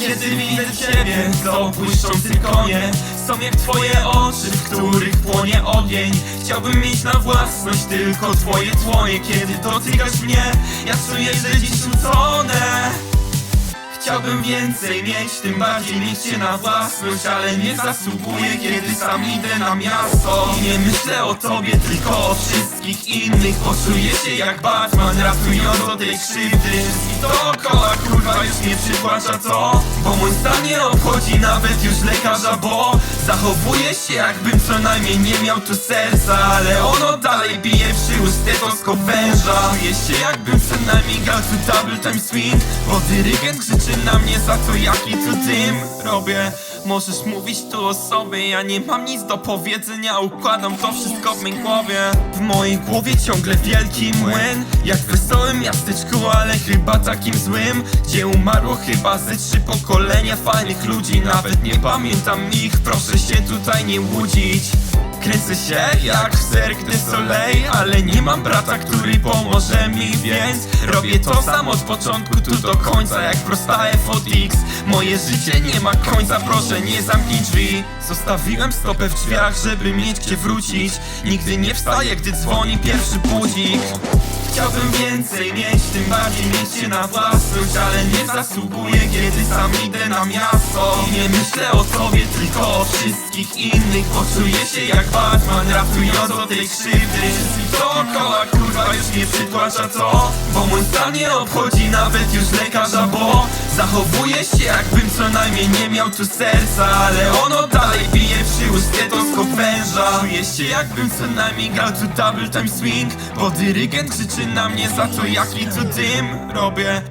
kiedy widzę ciebie To błyszczący konie. Są jak twoje oczy, w których płonie ogień. Chciałbym mieć na własność tylko twoje dłonie. Kiedy dotykasz mnie, ja czuję, że dziś Chciałbym więcej mieć, tym bardziej mieć cię na własność Ale nie zasługuję, kiedy sam idę na miasto. I nie myślę o tobie, tylko o wszystkich innych. Poczuję się jak Batman, ratując od tej krzywdy. I dookoła kurwa już nie przytłacza to Bo mój stan nie obchodzi nawet już lekarza, bo Zachowuję się jakbym co najmniej nie miał tu serca. Ale ono dalej bije przy stetoskop węża Czuję się jakbym co najmniej grał tu double time swing Bo dyrygent krzyczy na mnie za to jaki tu dym robię. Możesz mówić tu o sobie, ja nie mam nic do powiedzenia. Układam to wszystko w mej głowie. W mojej głowie ciągle wielki młyn. Jak w wesołym miasteczku, ale chyba takim złym. Gdzie umarło chyba ze trzy pokolenia fajnych ludzi. Nawet nie pamiętam ich, proszę się tutaj nie łudzić Kręcę się jak w Cirque du Soleil Ale nie mam brata, który pomoże mi Więc robię to sam od początku tu do końca Jak prosta FODX Moje życie nie ma końca, proszę nie zamknij drzwi. Zostawiłem stopę w drzwiach, żeby mieć gdzie wrócić. Nigdy nie wstaję, gdy dzwoni pierwszy budzik. Chciałbym więcej mieć, tym bardziej mieć się na własność Ale nie zasługuję, kiedy sam idę na miasto. I nie myślę o tobie, tylko o wszystkich innych Poczuję się jak Batman, ratując od tej krzywdy dookoła kurwa już nie przytłacza to Bo mój stan nie obchodzi nawet już lekarza, bo Zachowuję się jakbym co najmniej nie miał tu serca. Ale ono dalej bije przy stetoskop węża Czuję się jakbym co najmniej grał tu double time swing. Bo dyrygent krzyczy na mnie za to jaki tu dym robię